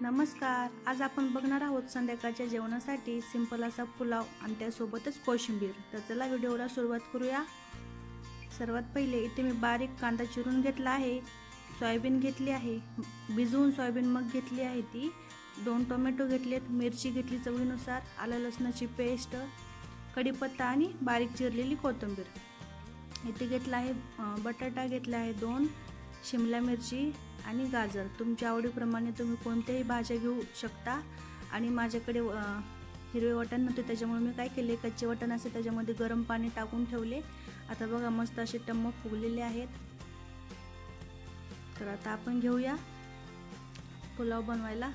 नमस्कार. आज आपण बघणार आहोत संध्याकाळच्या जेवणासाठी सिंपल असा पुलाव आणि त्यासोबतच कोशिंबीर. तर चला व्हिडिओला सुरुवात करूया. सर्वात पहिले इथे मी बारीक कांदा चिरून घेतला आहे. सोयाबीन घेतली आहे. भिजवून सोयाबीन मग घेतली आहे ती. दोन टोमॅटो घेतलेत मिरची घेतली चवीनुसार आलं लसणाची पेस्ट कढीपत्ता आणि बारीक चिरलेली कोथिंबीर. इथे घेतला आहे बटाटा घेतला आहे दोन शिमला मिरची आणि गाजर. तुमच्या आवडीप्रमाणे तुम्ही कोणत्याही भाज्या घेऊ शकता. आणि माझ्याकडे हिरवे वाटण नव्हते त्याच्यामुळे मी काय केले कच्चे वाटण असे त्याच्यामध्ये गरम पाणी टाकून ठेवले. आता बघा मस्त असे टम्म फुगलेले आहेत. तर आता आपण घेऊया पुलाव बनवायला.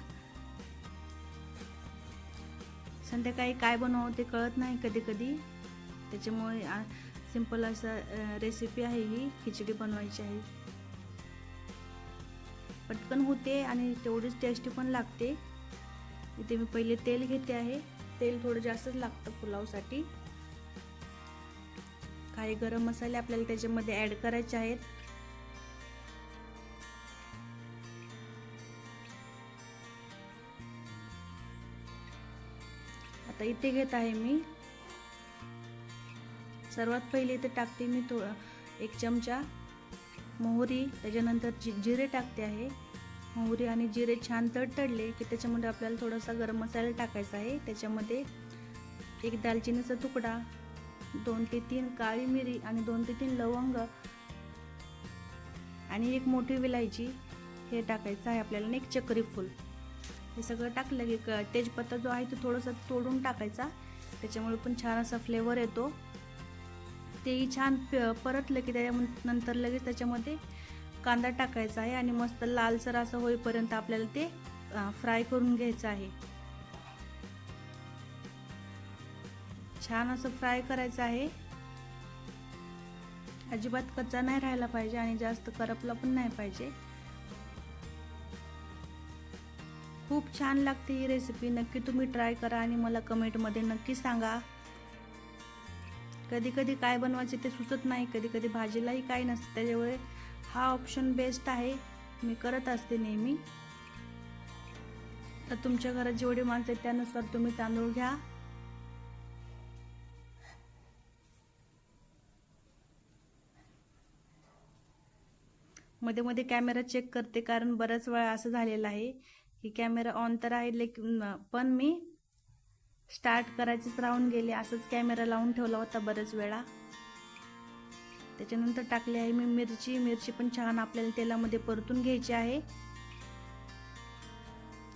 संध्याकाळी काय बनवावं ते कळत नाही कधी कधी त्याच्यामुळे सिंपल असं रेसिपी आहे ही खिचडी बनवायची आहे. पटकन होते आणि तेवढीच टेस्टी पण लागते. इथे मी पहिले तेल घेते आहे. तेल थोडं जास्तच लागतं पुलावसाठी. काही गरम मसाले आपल्याला त्याच्यामध्ये ॲड करायचे आहेत. आता इथे घेत आहे मी. सर्वात पहिले इथे टाकते मी थोडं एक चमचा. मोहरी त्याच्यानंतर जि जिरे टाकते आहे. मोहरी आणि जिरे छान तडतडले की त्याच्यामध्ये आपल्याला थोडासा गरम मसाला टाकायचा आहे. त्याच्यामध्ये एक दालचिनीचा तुकडा दोन ते तीन काळी मिरी आणि दोन ते तीन लवंग आणि एक मोठी विलायची हे टाकायचं आहे आपल्याला आणि एक चक्री फूल. हे सगळं टाकलं की क- तेजपत्ता जो आहे तो थोडासा तोडून टाकायचा. त्याच्यामुळे पण छान असा फ्लेवर येतो. तेही छान प- परतलं की त्याच्या नंतर लगेच त्याच्यामध्ये कांदा टाकायचा आहे आणि मस्त लालसर असं होईपर्यंत आपल्याला ते फ्राय करून घ्यायचं आहे. छान असं फ्राय करायचं आहे. अजिबात कच्चा नाही राहायला पाहिजे आणि जास्त करपला पण नाही पाहिजे. खूप छान लागते ही रेसिपी नक्की तुम्ही ट्राय करा आणि मला कमेंटमध्ये नक्की सांगा. कधी कधी काय बनवायचे ते सुचत नाही कधी कधी भाजीलाही काय नसतं. त्याच्यामुळे हा ऑप्शन बेस्ट आहे. मी करत असते नेहमी. तर तुमच्या घरात जेवढी माणसं आहेत त्यानुसार तुम्ही तांदूळ घ्या. मध्ये मध्ये कॅमेरा चेक करते कारण बऱ्याच वेळा असं झालेलं आहे की कॅमेरा ऑन तर आहे लेकिन पण मी स्टार्ट करायचेच राहून गेले. असंच कॅमेरा लावून ठेवला होता बऱ्याच वेळा. त्याच्यानंतर टाकली आहे मी मिरची. मिरची पण छान आपल्याला तेलामध्ये परतून घ्यायची आहे.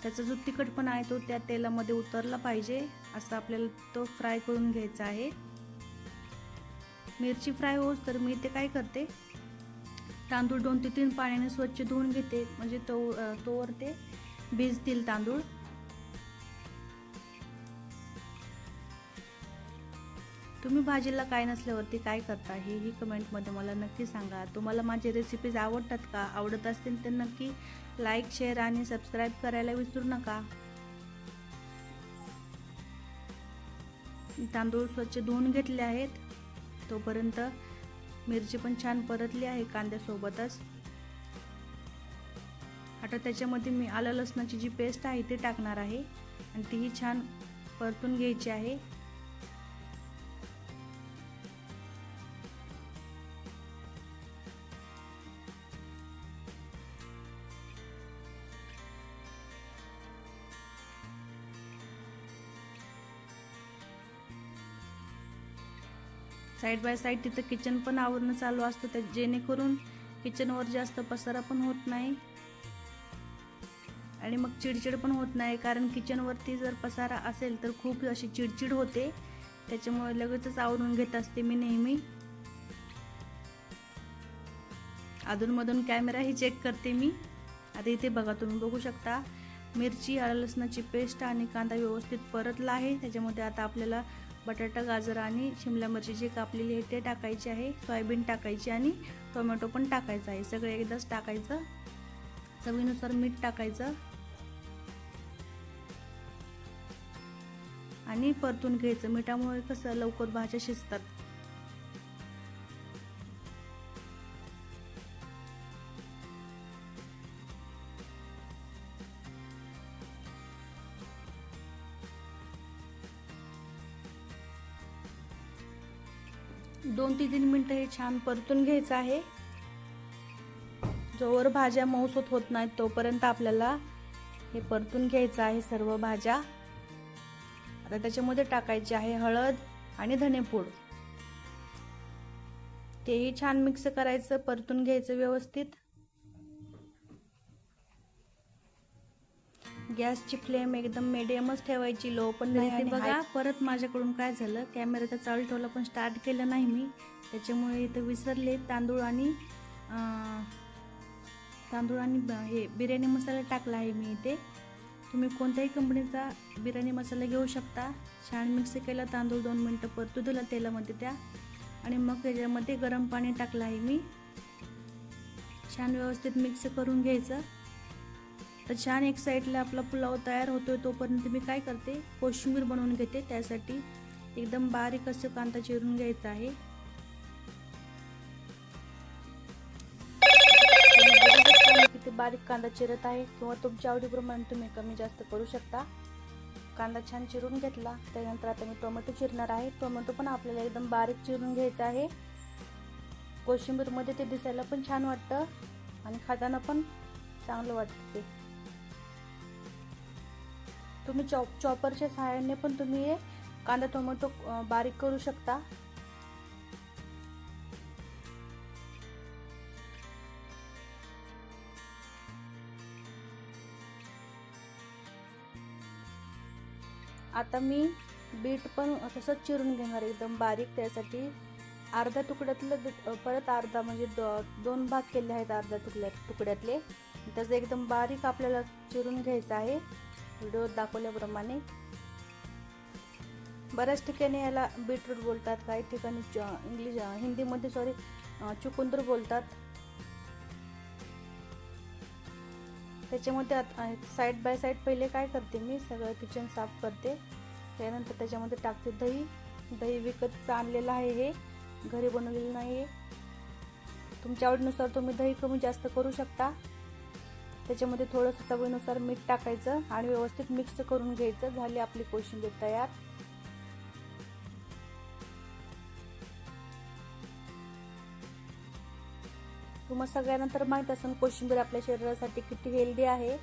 त्याचा जो तिखटपणा आहे तो त्या तेलामध्ये उतरला पाहिजे. असं आपल्याला तो फ्राय करून घ्यायचा आहे. मिरची फ्राय होस तर मी ते काय करते? तांदूळ दोन ते तीन पाण्याने स्वच्छ धुवून घेते. म्हणजे तो तोवर ते भिजतील तांदूळ. तुम्ही भाजीला काय नसल्यावरती काय करता हे ही कमेंटमध्ये मला नक्की सांगा. तुम्हाला माझे रेसिपीज आवडतात का? आवडत असतील तर नक्की लाईक शेअर आणि सबस्क्राईब करायला विसरू नका. तांदूळ स्वच्छ धुवून घेतले आहेत. तोपर्यंत मिरची पण छान परतली आहे कांद्यासोबतच. आता त्याच्यामध्ये मी आलं लसणाची जी पेस्ट आहे ती टाकणार आहे. आणि तीही छान परतून घ्यायची आहे. साईड बाय साईड तिथं किचन पण आवरणं चालू असतं. त्या जेणेकरून किचनवर जास्त पसारा पण होत नाही. आणि मग चिडचिड पण होत नाही. कारण किचनवरती जर पसारा असेल तर खूप अशी चिडचिड होते. त्याच्यामुळे लगेचच आवरून घेत असते मी नेहमी. अधूनमधून कॅमेराही चेक करते मी. आता इथे बघा तुम्ही बघू शकता मिरची आलं लसणाची पेस्ट आणि कांदा व्यवस्थित परतला आहे. त्याच्यामध्ये आता आपल्याला बटाटा गाजर आणि शिमला मिरची जी कापलेली आहे ते टाकायची आहे. सोयाबीन टाकायची आणि टोमॅटो पण टाकायचं आहे. सगळं एकदाच टाकायचं. चवीनुसार मीठ टाकायचं. आणि परतून घ्यायचं. मिठामुळे कसं लवकर भाज्या शिजतात. दोन ते तीन मिनटं हे छान परतून घ्यायचं आहे. जोवर भाज्या मऊसूत होत नाहीत तोपर्यंत आपल्याला हे परतून घ्यायचं आहे सर्व भाज्या. आता त्याच्यामध्ये टाकायची आहे हळद आणि धनेपूड. तेही छान मिक्स करायचं परतून घ्यायचं व्यवस्थित. गॅसची फ्लेम एकदम मिडियमच ठेवायची लो पण नाही बघा. परत माझ्याकडून काय झालं? कॅमेरा तर चालू ठेवला पण स्टार्ट केलं नाही मी. त्याच्यामुळे इथं विसरले. तांदूळ आणि तांदूळ आणि हे बिर्याणी मसाला टाकला आहे मी इथे. तुम्ही कोणत्याही कंपनीचा बिर्याणी मसाला घेऊ शकता. छान मिक्स केला तांदूळ दोन मिनटं परतू दिला तेलामध्ये त्या. आणि मग त्याच्यामध्ये गरम पाणी टाकलं आहे मी. छान व्यवस्थित मिक्स करून घ्यायचं. तर छान एक साईडला आपला पुलाव तयार होतोय तोपर्यंत मी काय करते? कोशिंबीर बनवून घेते त्यासाठी. एकदम बारीक असं कांदा चिरून घ्यायचा आहे. किती बारीक कांदा चिरत आहे किंवा तुमच्या आवडीप्रमाणे तुम्ही कमी जास्त करू शकता. कांदा छान चिरून घेतला. त्यानंतर आता मी टोमॅटो चिरणार आहे. टोमॅटो पण आपल्याला एकदम बारीक चिरून घ्यायचा आहे. कोशिंबीरमध्ये ते दिसायला पण छान वाटतं आणि खाताना पण चांगलं वाटतं. ते तुम्ही चॉप चॉपरच्या सहाय्याने पण तुम्ही हे कांदा टोमॅटो बारीक करू शकता. आता मी बीट पण तसंच चिरून घेणार एकदम बारीक. त्यासाठी अर्ध्या तुकड्यातलं परत अर्धा म्हणजे दोन भाग केले आहेत अर्ध्या तुकड्या तुकड्यातले. त्याचं एकदम बारीक आपल्याला चिरून घ्यायचं आहे. व्हिडिओत दाखवल्याप्रमाणे बऱ्याच ठिकाणी याला बीटरूट बोलतात काही ठिकाणी इंग्लिश हिंदीमध्ये सॉरी चुकुंदर बोलतात. त्याच्यामध्ये साईड बाय साईड पहिले काय करते मी सगळं किचन साफ करते. त्यानंतर त्याच्यामध्ये टाकते दही. दही विकत आणलेलं आहे हे. घरी बनवलेलं नाही आहे तुमच्या आवडीनुसार तुम्ही दही कमी जास्त करू शकता. त्याच्यामध्ये थोडंसं चवीनुसार मीठ टाकायचं आणि व्यवस्थित मिक्स करून घ्यायचं झाली आपली कोशिंबीर तयार. तुम्हाला सगळ्यांना तर माहीत असेल कोशिंबीर आपल्या शरीरासाठी किती हेल्दी आहे.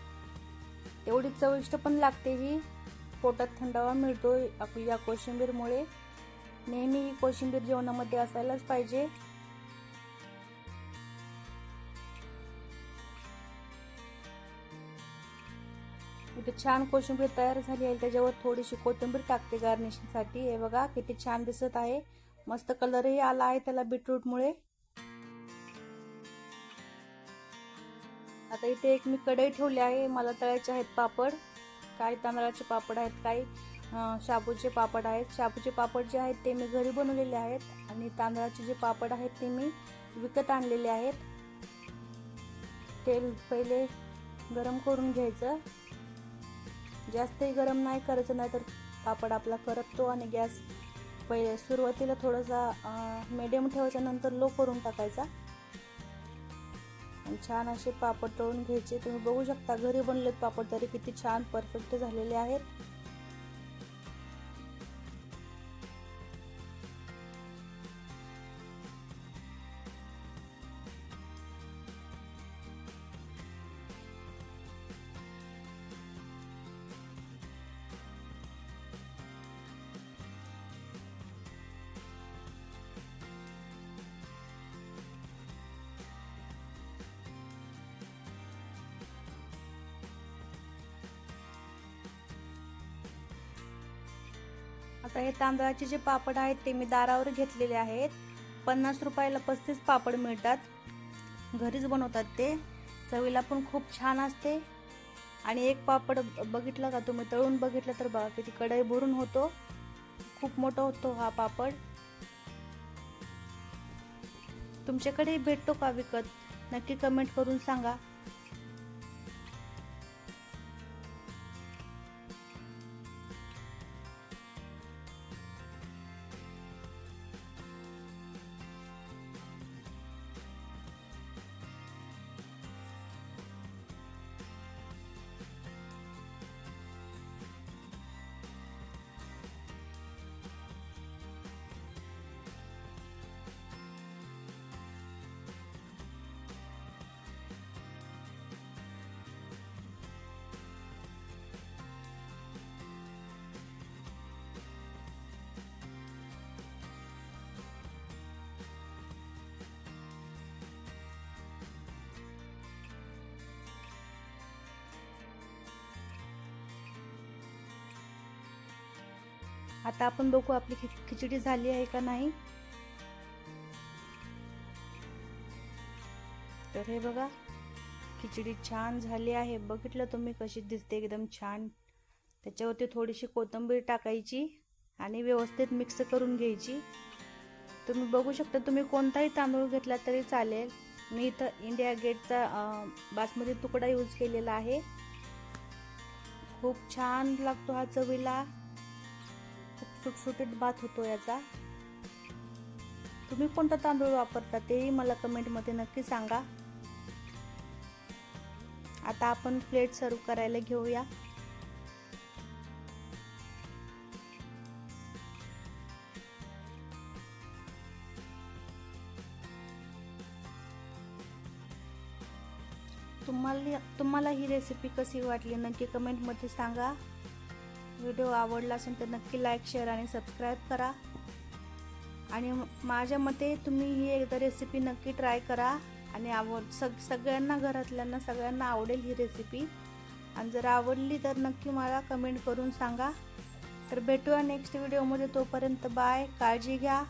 एवढी चविष्ट पण लागते ही. पोटात थंडावा मिळतो या कोशिंबीरमुळे. नेहमी ही कोशिंबीर जेवणामध्ये असायलाच पाहिजे. इथे छान कोशिंबीर तयार झाली आहे. त्याच्यावर थोडीशी कोथिंबीर टाकते गार्निशिंगसाठी हे बघा किती छान दिसत आहे. मस्त कलरही आला आहे त्याला बीटरूटमुळे आता इथे एक मी कढई ठेवली आहे. मला तळायचे आहेत पापड. काही तांदळाचे पापड आहेत काही शाबूचे पापड आहेत. शाबूचे पापड जे आहेत ते मी घरी बनवलेले आहेत. आणि तांदळाचे जे पापड आहेत ते मी विकत आणलेले आहेत. तेल पहिले गरम करून घ्यायचं. जास्तही गरम नाही करायचं नाही तर पापड आपला करपतो आणि गॅस पहिले सुरुवातीला थोडासा मिडियम ठेवायचा नंतर लो करून टाकायचा. आणि छान असे पापड तळून घ्यायचे. तुम्ही बघू शकता घरी बनलेत पापड तरी किती छान परफेक्ट झालेले आहेत. आता हे तांदळाचे जे पापड आहेत ते मी दारावर घेतलेले आहेत. पन्नास रुपयाला पस्तीस पापड मिळतात. घरीच बनवतात ते. चवीला पण खूप छान असते. आणि एक पापड बघितलं का तुम्ही तळून बघितलं तर बघा किती कढई भरून होतो. खूप मोठा होतो हा पापड. तुमच्याकडे भेटतो का विकत? नक्की कमेंट करून सांगा. आता आपण बघू आपली खि खिचडी झाली आहे का नाही. तर हे बघा खिचडी छान झाली आहे. बघितलं तुम्ही कशी दिसते एकदम छान. त्याच्यावरती थोडीशी कोथिंबीर टाकायची आणि व्यवस्थित मिक्स करून घ्यायची. तुम्ही बघू शकता तुम्ही कोणताही तांदूळ घेतला तरी चालेल. मी इथं इंडिया गेटचा बासमती तुकडा यूज केलेला आहे. खूप छान लागतो हा चवीला. सुटसुटीत भात होतो याचा. तुम्ही कोणता तांदूळ वापरता तेही मला कमेंटमध्ये नक्की सांगा. आता आपण प्लेट सर्व करायला घेऊया. तुम्हाला तुम्हाला ही रेसिपी कशी वाटली नक्की कमेंटमध्ये सांगा. व्हिडिओ आवडला असेल तर नक्की लाईक शेअर आणि सबस्क्राईब करा. आणि माझ्या मते तुम्ही ही एकदा रेसिपी नक्की ट्राय करा आणि आवड सग सगळ्यांना घरातल्यांना सगळ्यांना आवडेल ही रेसिपी आणि जर आवडली तर नक्की मला कमेंट करून सांगा. तर भेटूया नेक्स्ट व्हिडिओमध्ये तोपर्यंत बाय काळजी घ्या.